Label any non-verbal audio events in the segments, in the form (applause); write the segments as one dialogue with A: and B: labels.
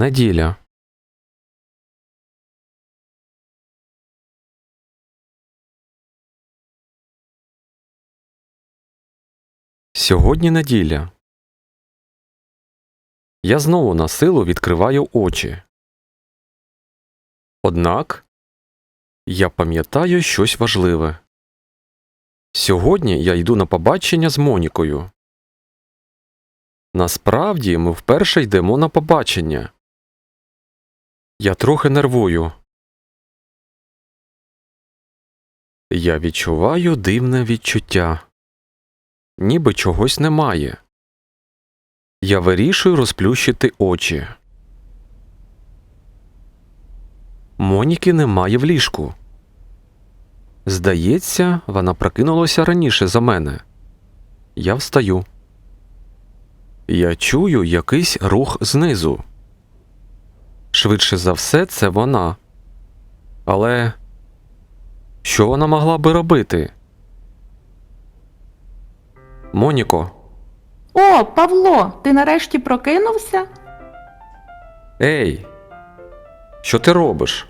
A: неділя. Сьогодні неділя. Я знову на силу відкриваю очі. Однак я пам'ятаю щось важливе. Сьогодні я йду на побачення з Монікою. Насправді ми вперше йдемо на побачення. Я трохи нервую. Я відчуваю дивне відчуття. Ніби чогось немає. Я вирішую розплющити очі. Моніки немає в ліжку. Здається, вона прокинулася раніше за мене. Я встаю. Я чую якийсь рух знизу. Швидше за все, це вона. Але що вона могла би робити? Моніко,
B: О, Павло, ти нарешті прокинувся?
A: ей, що ти робиш?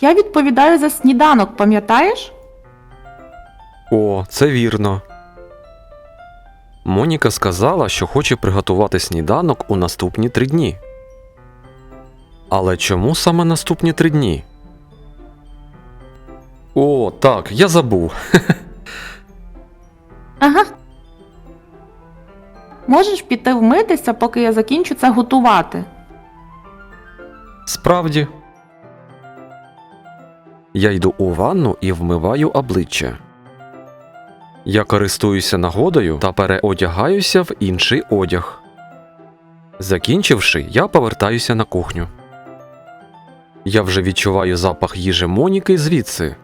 B: Я відповідаю за сніданок, пам'ятаєш?
A: О, це вірно. Моніка сказала, що хоче приготувати сніданок у наступні три дні. Але чому саме наступні три дні? О, так, я забув. (laughs)
B: Ага. Можеш піти вмитися, поки я закінчу це готувати.
A: Справді. Я йду у ванну і вмиваю обличчя. Я користуюся нагодою та переодягаюся в інший одяг. Закінчивши, я повертаюся на кухню. Я вже відчуваю запах їжі Моніки звідси.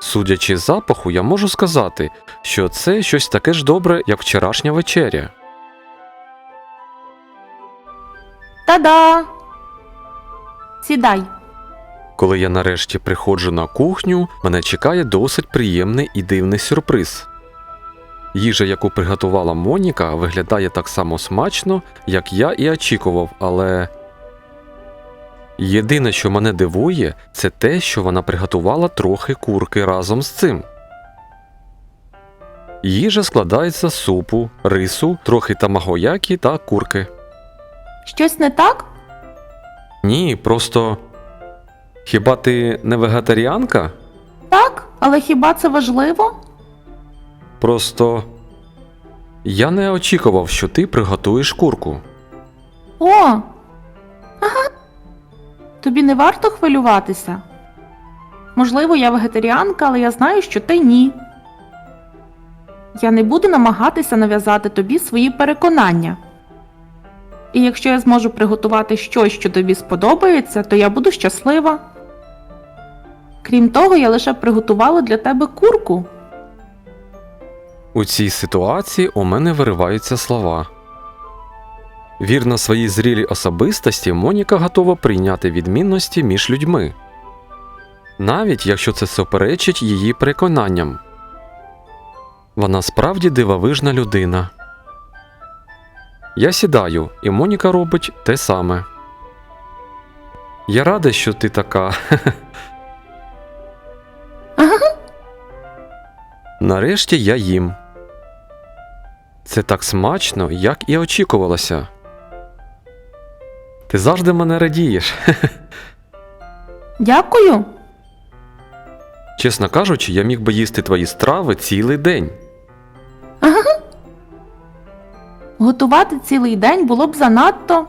A: Судячи з запаху, я можу сказати, що це щось таке ж добре, як вчорашня вечеря.
B: Та-да! Сідай.
A: Коли я нарешті приходжу на кухню, мене чекає досить приємний і дивний сюрприз. Їжа, яку приготувала Моніка, виглядає так само смачно, як я і очікував, але. Єдине, що мене дивує, це те, що вона приготувала трохи курки разом з цим. Їжа складається з супу, рису, трохи тамагоякі та курки.
B: Щось не так?
A: Ні, просто. Хіба ти не вегетаріанка?
B: Так, але хіба це важливо?
A: Просто я не очікував, що ти приготуєш курку.
B: О. Ага. Тобі не варто хвилюватися. Можливо, я вегетаріанка, але я знаю, що ти ні. Я не буду намагатися нав'язати тобі свої переконання. І якщо я зможу приготувати щось, що тобі сподобається, то я буду щаслива. Крім того, я лише приготувала для тебе курку.
A: У цій ситуації у мене вириваються слова. Вірна своїй зрілій особистості, Моніка готова прийняти відмінності між людьми, навіть якщо це суперечить її переконанням. Вона справді дивовижна людина. Я сідаю, і Моніка робить те саме. Я рада, що ти така. Нарешті я їм. Це так смачно, як і очікувалося. Ти завжди мене радієш.
B: Дякую.
A: Чесно кажучи, я міг би їсти твої страви цілий день.
B: Готувати цілий день було б занадто.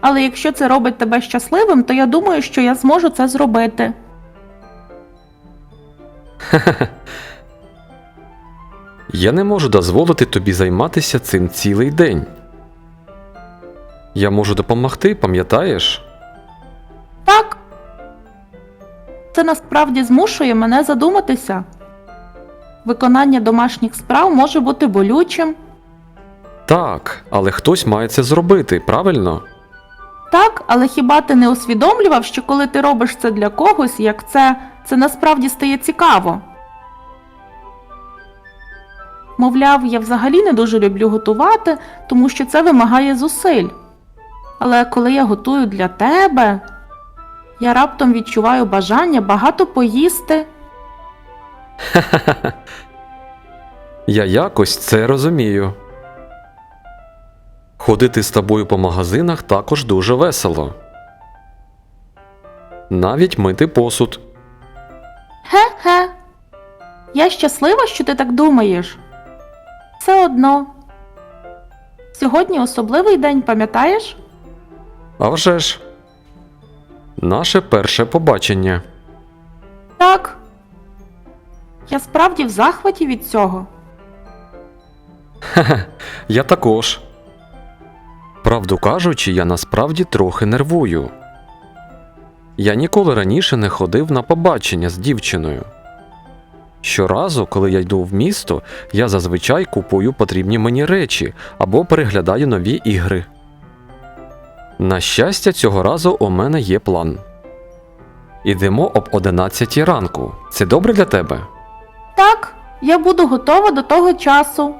B: Але якщо це робить тебе щасливим, то я думаю, що я зможу це зробити. (laughs)
A: Я не можу дозволити тобі займатися цим цілий день. Я можу допомогти, пам'ятаєш?
B: Так. Це насправді змушує мене задуматися. Виконання домашніх справ може бути болючим.
A: Так, але хтось має це зробити, правильно?
B: Так, але хіба ти не усвідомлював, що коли ти робиш це для когось, як це, це насправді стає цікаво? Мовляв, я взагалі не дуже люблю готувати, тому що це вимагає зусиль. Але коли я готую для тебе, я раптом відчуваю бажання багато поїсти. (laughs)
A: Я якось це розумію. Ходити з тобою по магазинах також дуже весело. Навіть мити посуд.
B: Хе-хе. Я щаслива, що ти так думаєш. Все одно. Сьогодні особливий день, пам'ятаєш?
A: А вже ж. Наше перше побачення.
B: Так. Я справді в захваті від цього.
A: Хе, Я також. Правду кажучи, я насправді трохи нервую. Я ніколи раніше не ходив на побачення з дівчиною. Щоразу, коли я йду в місто, я зазвичай купую потрібні мені речі або переглядаю нові ігри. На щастя, цього разу у мене є план. Ідемо об 11 ранку. Це добре для тебе?
B: Так, я буду готова до того часу.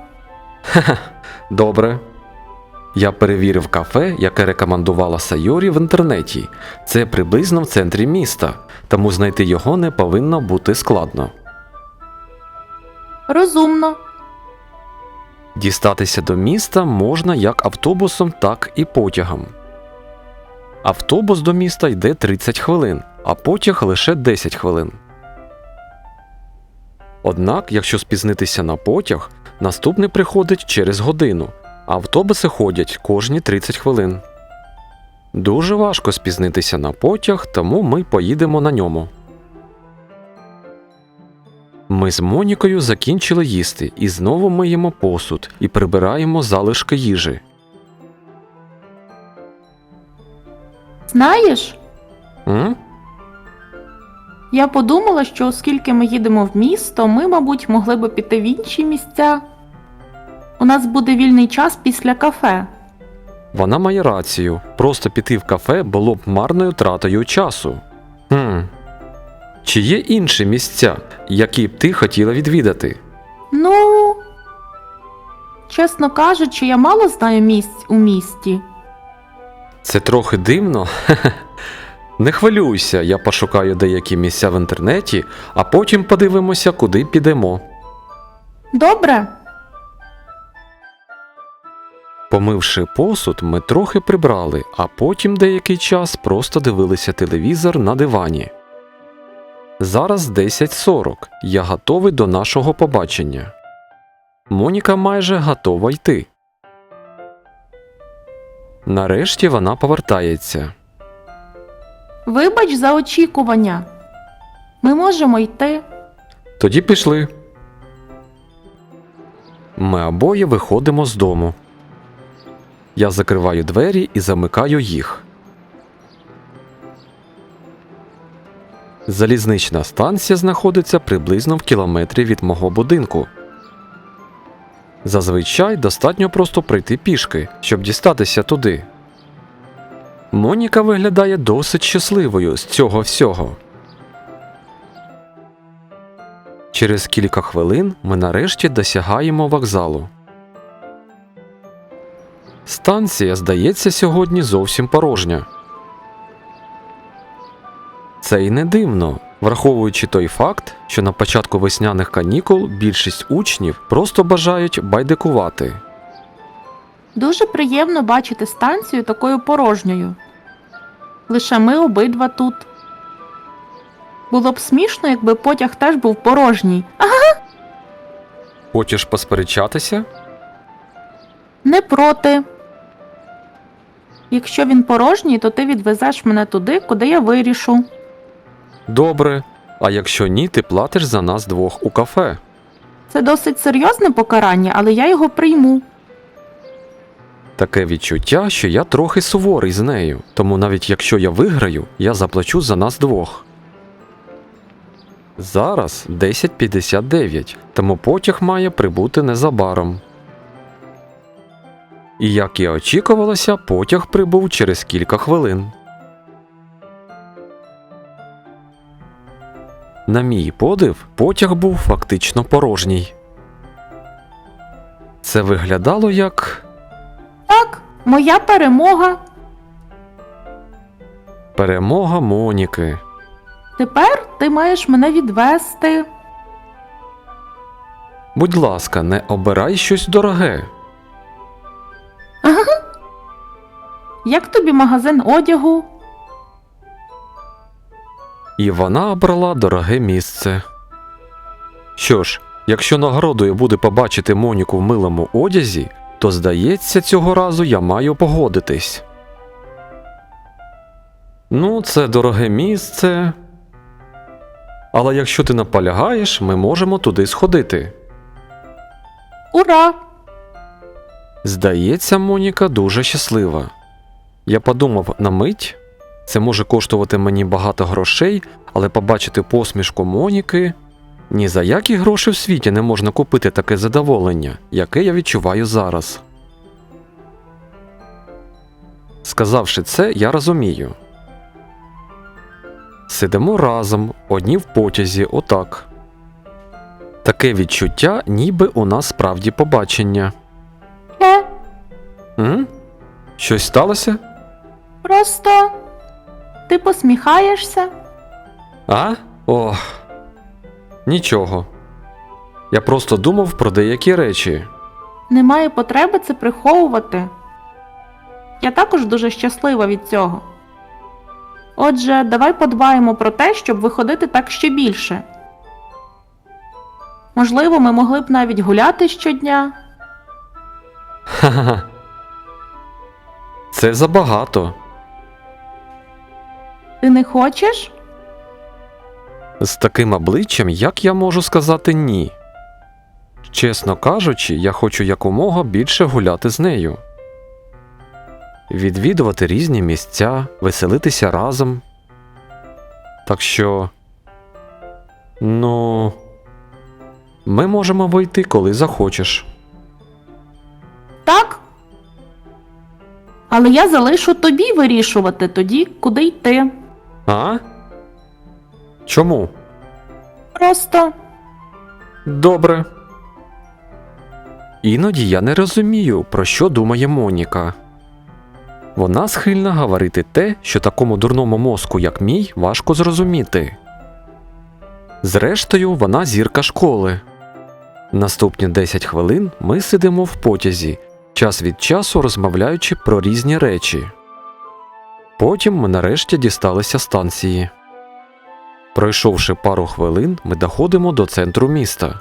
A: Добре. Я перевірив кафе, яке рекомендувала Сайорі в інтернеті. Це приблизно в центрі міста, тому знайти його не повинно бути складно.
B: Розумно.
A: Дістатися до міста можна як автобусом, так і потягом. Автобус до міста йде 30 хвилин, а потяг лише 10 хвилин. Однак, якщо спізнитися на потяг, наступний приходить через годину, а автобуси ходять кожні 30 хвилин. Дуже важко спізнитися на потяг, тому ми поїдемо на ньому. Ми з Монікою закінчили їсти і знову миємо посуд і прибираємо залишки їжі.
B: Знаєш,
A: М?
B: я подумала, що оскільки ми їдемо в місто, ми, мабуть, могли би піти в інші місця. У нас буде вільний час після кафе.
A: Вона має рацію. Просто піти в кафе було б марною тратою часу. Хм. Чи є інші місця, які б ти хотіла відвідати?
B: Ну, чесно кажучи, я мало знаю місць у місті.
A: Це трохи дивно. (laughs) Не хвилюйся, я пошукаю деякі місця в інтернеті, а потім подивимося, куди підемо.
B: Добре,
A: Помивши посуд, ми трохи прибрали, а потім деякий час просто дивилися телевізор на дивані. Зараз 10.40. Я готовий до нашого побачення. Моніка майже готова йти. Нарешті вона повертається.
B: вибач за очікування. Ми можемо йти.
A: Тоді пішли. Ми обоє виходимо з дому. Я закриваю двері і замикаю їх. Залізнична станція знаходиться приблизно в кілометрі від мого будинку. Зазвичай достатньо просто прийти пішки, щоб дістатися туди. Моніка виглядає досить щасливою з цього всього. Через кілька хвилин ми нарешті досягаємо вокзалу. Станція, здається, сьогодні зовсім порожня. Це й не дивно, враховуючи той факт, що на початку весняних канікул більшість учнів просто бажають байдикувати.
B: Дуже приємно бачити станцію такою порожньою. Лише ми обидва тут. Було б смішно, якби потяг теж був порожній. А
A: Хочеш посперечатися?
B: не проти. Якщо він порожній, то ти відвезеш мене туди, куди я вирішу.
A: Добре. А якщо ні, ти платиш за нас двох у кафе.
B: Це досить серйозне покарання, але я його прийму.
A: Таке відчуття, що я трохи суворий з нею, тому навіть якщо я виграю, я заплачу за нас двох. Зараз 10.59, тому потяг має прибути незабаром. І як і очікувалося, потяг прибув через кілька хвилин. На мій подив, потяг був фактично порожній. Це виглядало як
B: Так, моя перемога.
A: перемога Моніки.
B: Тепер ти маєш мене відвести.
A: Будь ласка, не обирай щось дороге.
B: Як тобі магазин одягу?
A: І вона обрала дороге місце. Що ж, якщо нагородою буде побачити Моніку в милому одязі, то здається, цього разу я маю погодитись. Ну, це дороге місце. Але якщо ти наполягаєш, ми можемо туди сходити.
B: Ура!
A: Здається, Моніка дуже щаслива. Я подумав на мить, це може коштувати мені багато грошей, але побачити посмішку Моніки ні за які гроші в світі не можна купити таке задоволення, яке я відчуваю зараз. Сказавши це, я розумію. Сидимо разом, одні в потязі, отак. Таке відчуття, ніби у нас справді побачення.
B: Е,
A: М? Щось сталося?
B: просто ти посміхаєшся.
A: А? Ох. Нічого. Я просто думав про деякі речі.
B: Немає потреби це приховувати. Я також дуже щаслива від цього. Отже, давай подбаємо про те, щоб виходити так ще більше. Можливо, ми могли б навіть гуляти щодня.
A: Ха-ха. Це забагато.
B: Ти не хочеш?
A: З таким обличчям, як я можу сказати ні. Чесно кажучи, я хочу якомога більше гуляти з нею. Відвідувати різні місця, веселитися разом. Так що. Ну. Ми можемо вийти, коли захочеш.
B: Так? Але я залишу тобі вирішувати тоді, куди йти.
A: А? Чому?
B: Просто
A: Добре. Іноді я не розумію, про що думає Моніка. Вона схильна говорити те, що такому дурному мозку, як мій, важко зрозуміти. Зрештою, вона зірка школи. Наступні 10 хвилин ми сидимо в потязі, час від часу розмовляючи про різні речі. Потім ми нарешті дісталися станції. Пройшовши пару хвилин, ми доходимо до центру міста.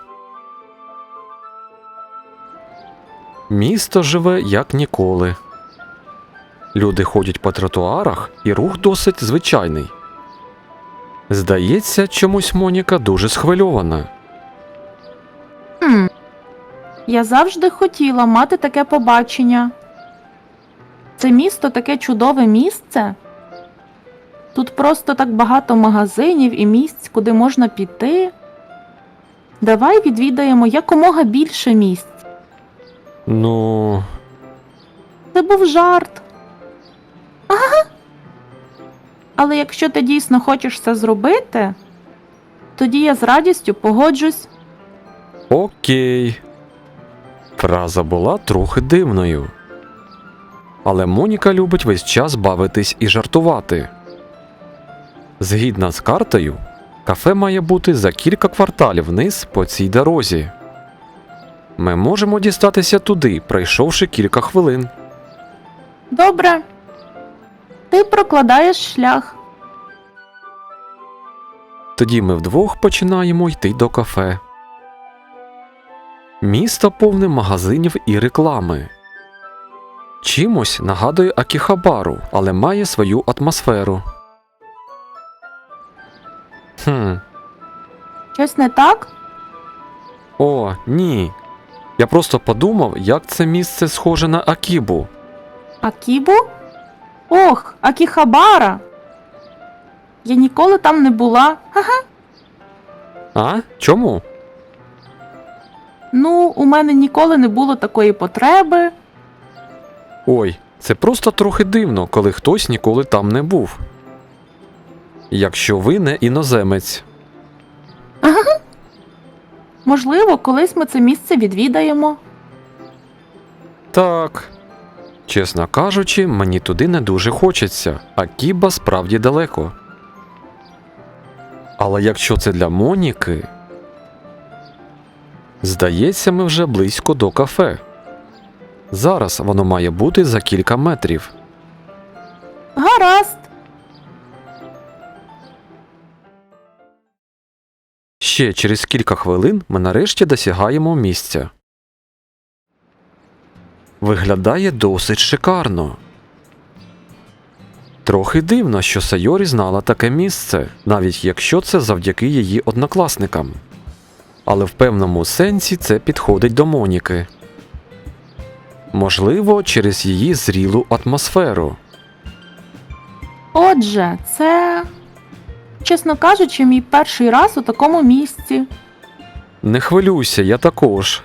A: Місто живе як ніколи. Люди ходять по тротуарах, і рух досить звичайний. Здається, чомусь Моніка дуже схвильована.
B: я завжди хотіла мати таке побачення. Це місто таке чудове місце. Тут просто так багато магазинів і місць, куди можна піти. Давай відвідаємо якомога більше місць.
A: Ну,
B: Це був жарт. Ага. Але якщо ти дійсно хочеш це зробити, тоді я з радістю погоджусь.
A: окей. Фраза була трохи дивною. Але Моніка любить весь час бавитись і жартувати. Згідно з картою, кафе має бути за кілька кварталів вниз по цій дорозі. Ми можемо дістатися туди, пройшовши кілька хвилин.
B: Добре. Ти прокладаєш шлях.
A: Тоді ми вдвох починаємо йти до кафе. Місто повне магазинів і реклами. Чимось нагадує Акіхабару, але має свою атмосферу. Хм,
B: Щось не так?
A: о, ні. Я просто подумав, як це місце схоже на Акібу.
B: Акібу? Ох, Акіхабара. Я ніколи там не була. Ага.
A: А? Чому?
B: Ну, у мене ніколи не було такої потреби.
A: Ой, це просто трохи дивно, коли хтось ніколи там не був. Якщо ви не іноземець.
B: Можливо, колись ми це місце відвідаємо.
A: Так. Чесно кажучи, мені туди не дуже хочеться, а Кіба справді далеко. Але якщо це для Моніки. Здається, ми вже близько до кафе. Зараз воно має бути за кілька метрів.
B: Гаразд.
A: Ще через кілька хвилин ми нарешті досягаємо місця. Виглядає досить шикарно. Трохи дивно, що Сайорі знала таке місце, навіть якщо це завдяки її однокласникам. Але в певному сенсі це підходить до Моніки. Можливо, через її зрілу атмосферу.
B: Отже, це, чесно кажучи, мій перший раз у такому місці.
A: Не хвилюйся, я також.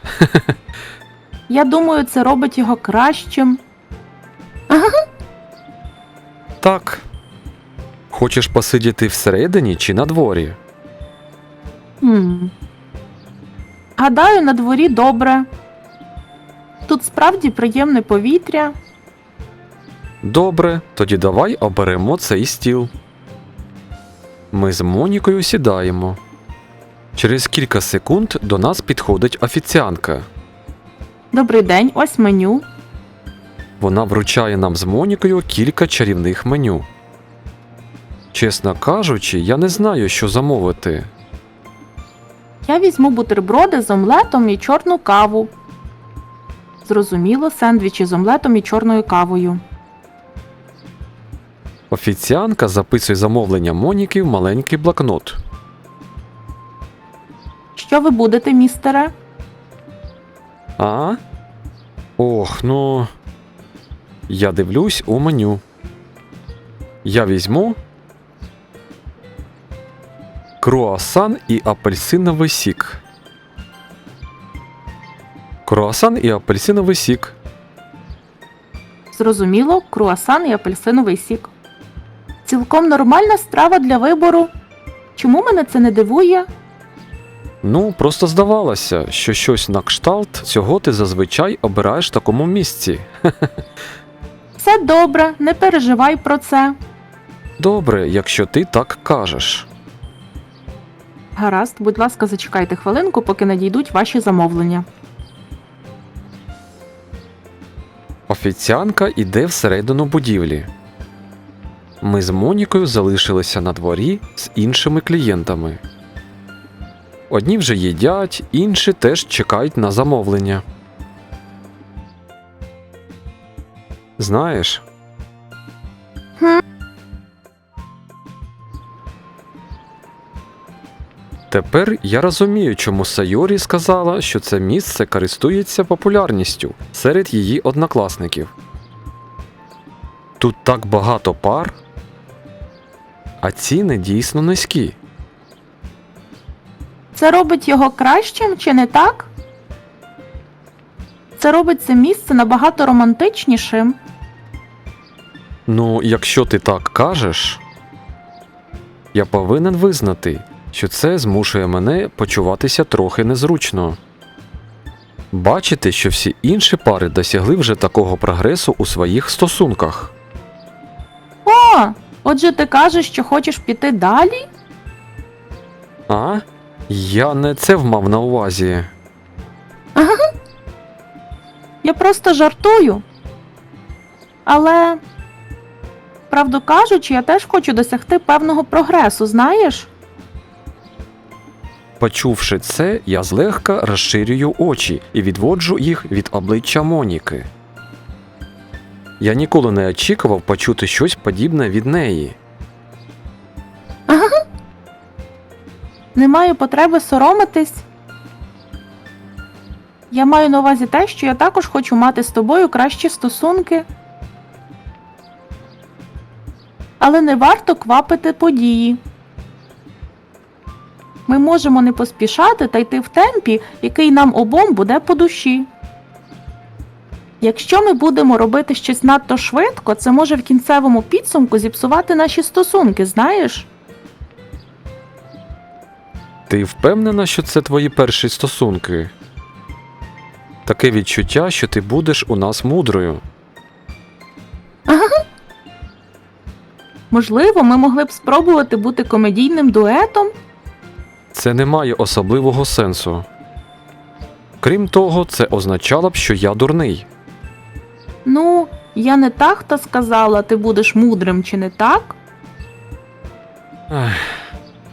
A: (laughs)
B: Я думаю, це робить його кращим. (laughs)
A: Так. Хочеш посидіти всередині чи на дворі?
B: Хм. Гадаю, на дворі добре. Тут справді приємне повітря.
A: Добре, тоді давай оберемо цей стіл. Ми з Монікою сідаємо. Через кілька секунд до нас підходить офіціантка.
B: Добрий день, ось меню.
A: Вона вручає нам з Монікою кілька чарівних меню. Чесно кажучи, я не знаю, що замовити.
B: Я візьму бутерброди з омлетом і чорну каву. Зрозуміло, сендвічі з омлетом і чорною кавою.
A: Офіціантка записує замовлення Моніки в маленький блокнот.
B: Що ви будете, містере?
A: А? Ох, ну. Я дивлюсь у меню. Я візьму. Круасан і апельсиновий сік. Круасан і апельсиновий сік.
B: Зрозуміло, круасан і апельсиновий сік. Цілком нормальна страва для вибору. Чому мене це не дивує?
A: Ну, просто здавалося, що щось на кшталт цього ти зазвичай обираєш в такому місці. (laughs)
B: Все добре, не переживай про це.
A: Добре, якщо ти так кажеш.
B: Гаразд, будь ласка, зачекайте хвилинку, поки надійдуть ваші замовлення.
A: Офіціанка іде всередину будівлі. Ми з Монікою залишилися на дворі з іншими клієнтами. Одні вже їдять, інші теж чекають на замовлення. Знаєш.
B: Хм?
A: Тепер я розумію, чому Сайорі сказала, що це місце користується популярністю серед її однокласників. Тут так багато пар, а ціни дійсно низькі.
B: Це робить його кращим чи не так? Це робить це місце набагато романтичнішим.
A: Ну, якщо ти так кажеш, я повинен визнати, що це змушує мене почуватися трохи незручно. Бачити, що всі інші пари досягли вже такого прогресу у своїх стосунках.
B: О, отже, ти кажеш, що хочеш піти далі?
A: А? Я не це вмав на увазі.
B: Я просто жартую. Але, правду кажучи, я теж хочу досягти певного прогресу, знаєш?
A: Почувши це, я злегка розширюю очі і відводжу їх від обличчя Моніки. Я ніколи не очікував почути щось подібне від неї.
B: Немає потреби соромитись. Я маю на увазі те, що я також хочу мати з тобою кращі стосунки. Але не варто квапити події. Ми можемо не поспішати та йти в темпі, який нам обом буде по душі. Якщо ми будемо робити щось надто швидко, це може в кінцевому підсумку зіпсувати наші стосунки, знаєш?
A: Ти впевнена, що це твої перші стосунки? Таке відчуття, що ти будеш у нас мудрою.
B: Можливо, ми могли б спробувати бути комедійним дуетом?
A: Це не має особливого сенсу. Крім того, це означало б, що я дурний.
B: Ну, я не так хто сказала, ти будеш мудрим чи не так?
A: Ех,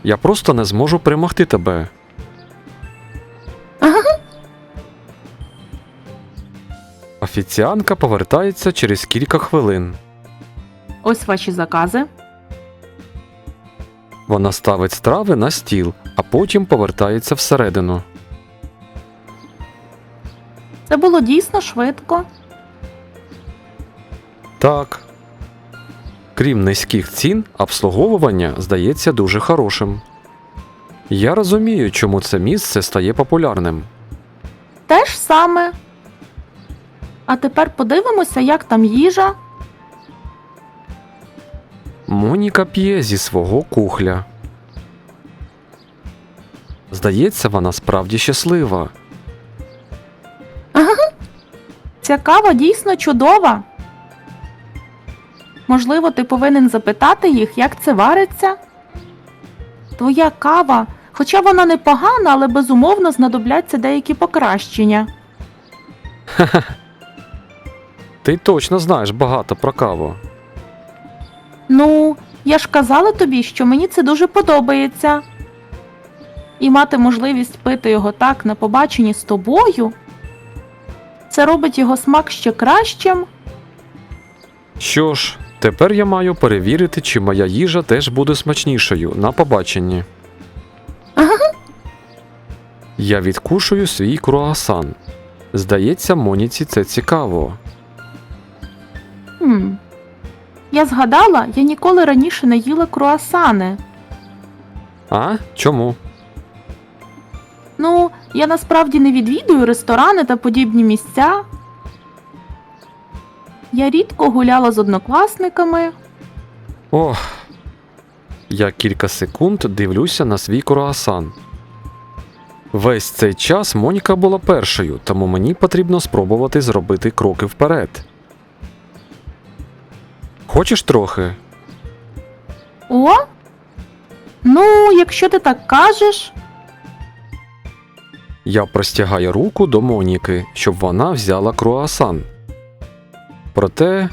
A: я просто не зможу перемогти тебе. Офіціанка повертається через кілька хвилин.
B: Ось ваші закази.
A: Вона ставить страви на стіл, а потім повертається всередину.
B: Це було дійсно швидко.
A: Так. Крім низьких цін, обслуговування здається дуже хорошим. Я розумію, чому це місце стає популярним.
B: Те ж саме. А тепер подивимося, як там їжа.
A: Моніка п'є зі свого кухля. Здається, вона справді щаслива.
B: Ця кава дійсно чудова. Можливо, ти повинен запитати їх, як це вариться. Твоя кава, хоча вона непогана, але безумовно знадобляться деякі покращення. Ха.
A: Ти точно знаєш багато про каву.
B: Ну, я ж казала тобі, що мені це дуже подобається. І мати можливість пити його так на побаченні з тобою. Це робить його смак ще кращим.
A: Що ж, тепер я маю перевірити, чи моя їжа теж буде смачнішою на побаченні. Я відкушую свій круасан. Здається, Моніці це цікаво.
B: Хм. Я згадала, я ніколи раніше не їла круасани.
A: А? Чому?
B: Ну, я насправді не відвідую ресторани та подібні місця. Я рідко гуляла з однокласниками.
A: Ох. Я кілька секунд дивлюся на свій круасан. Весь цей час Моніка була першою, тому мені потрібно спробувати зробити кроки вперед. Хочеш трохи?
B: О? Ну, якщо ти так кажеш.
A: Я простягаю руку до Моніки, щоб вона взяла круасан. Проте,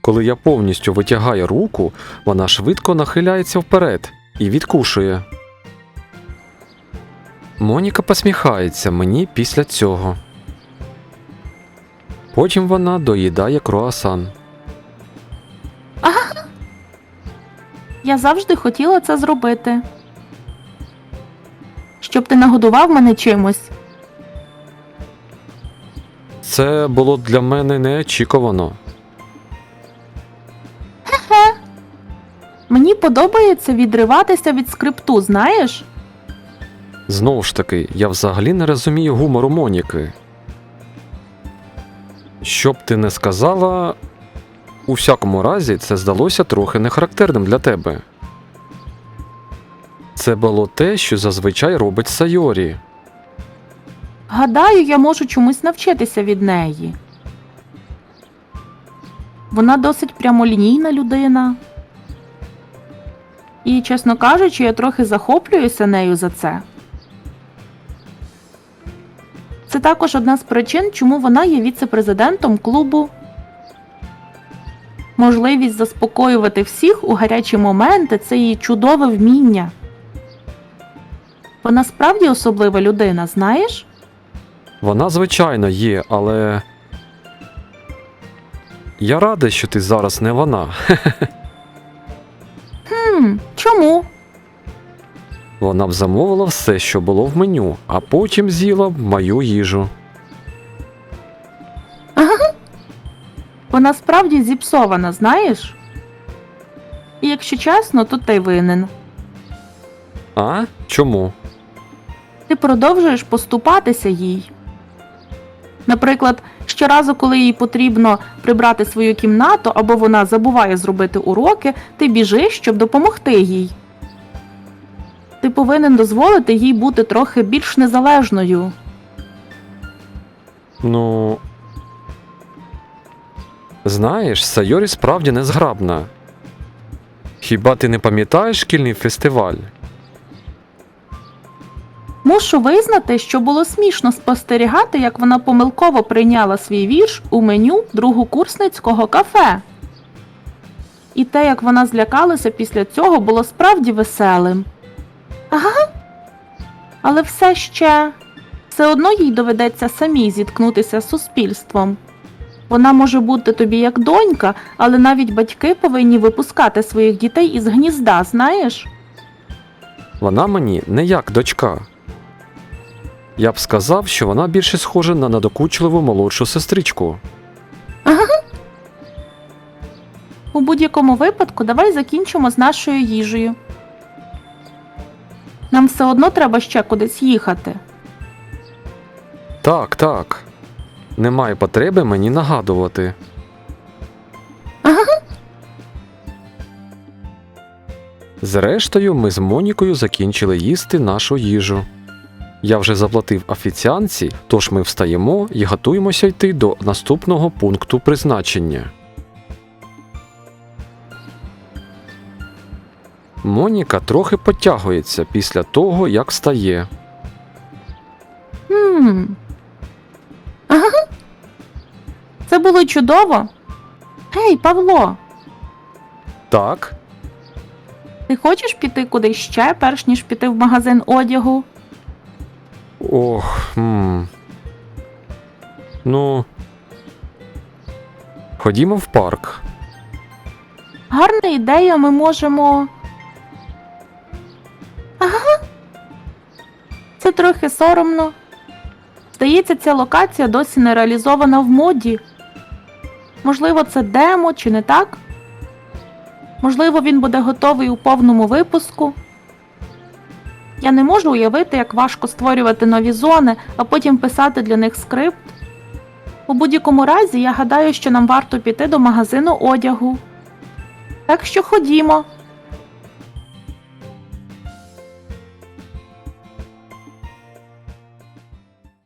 A: коли я повністю витягаю руку, вона швидко нахиляється вперед і відкушує. Моніка посміхається мені після цього. Потім вона доїдає круасан.
B: Я завжди хотіла це зробити. Щоб ти нагодував мене чимось.
A: Це було для мене неочікувано. Хе.
B: Мені подобається відриватися від скрипту, знаєш?
A: Знову ж таки, я взагалі не розумію гумору Моніки. Що б ти не сказала, у всякому разі, це здалося трохи нехарактерним для тебе. Це було те, що зазвичай робить Сайорі.
B: Гадаю, я можу чомусь навчитися від неї. Вона досить прямолінійна людина. І, чесно кажучи, я трохи захоплююся нею за це. Це також одна з причин, чому вона є віце-президентом клубу. Можливість заспокоювати всіх у гарячі моменти це її чудове вміння. Вона справді особлива людина, знаєш?
A: Вона, звичайно, є, але. Я радий, що ти зараз не вона. (laughs)
B: Хм, чому?
A: Вона б замовила все, що було в меню, а потім з'їла б мою їжу.
B: Вона справді зіпсована, знаєш? І якщо чесно, то ти винен.
A: А? Чому?
B: Ти продовжуєш поступатися їй. Наприклад, щоразу, коли їй потрібно прибрати свою кімнату або вона забуває зробити уроки, ти біжиш, щоб допомогти їй. Ти повинен дозволити їй бути трохи більш незалежною.
A: Ну. Знаєш, Сайорі справді незграбна. Хіба ти не пам'ятаєш шкільний фестиваль?
B: Мушу визнати, що було смішно спостерігати, як вона помилково прийняла свій вірш у меню другокурсницького кафе. І те, як вона злякалася після цього, було справді веселим. Ага. Але все ще все одно їй доведеться самій зіткнутися з суспільством. Вона може бути тобі як донька, але навіть батьки повинні випускати своїх дітей із гнізда, знаєш?
A: Вона мені не як дочка. Я б сказав, що вона більше схожа на надокучливу молодшу сестричку.
B: У будь-якому випадку давай закінчимо з нашою їжею. Нам все одно треба ще кудись їхати.
A: Так, так. Немає потреби мені нагадувати. Зрештою, ми з Монікою закінчили їсти нашу їжу. Я вже заплатив офіціанці, тож ми встаємо і готуємося йти до наступного пункту призначення. Моніка трохи потягується після того, як встає.
B: Хм. Ага. Це було чудово. Гей, Павло,
A: Так,
B: ти хочеш піти кудись ще, перш ніж піти в магазин одягу?
A: Ох, хм. Ну. Ходімо в парк.
B: Гарна ідея, ми можемо. Ага. Це трохи соромно. Здається, ця локація досі не реалізована в моді. Можливо, це демо, чи не так? Можливо, він буде готовий у повному випуску. Я не можу уявити, як важко створювати нові зони, а потім писати для них скрипт. У будь-якому разі, я гадаю, що нам варто піти до магазину одягу. Так що ходімо.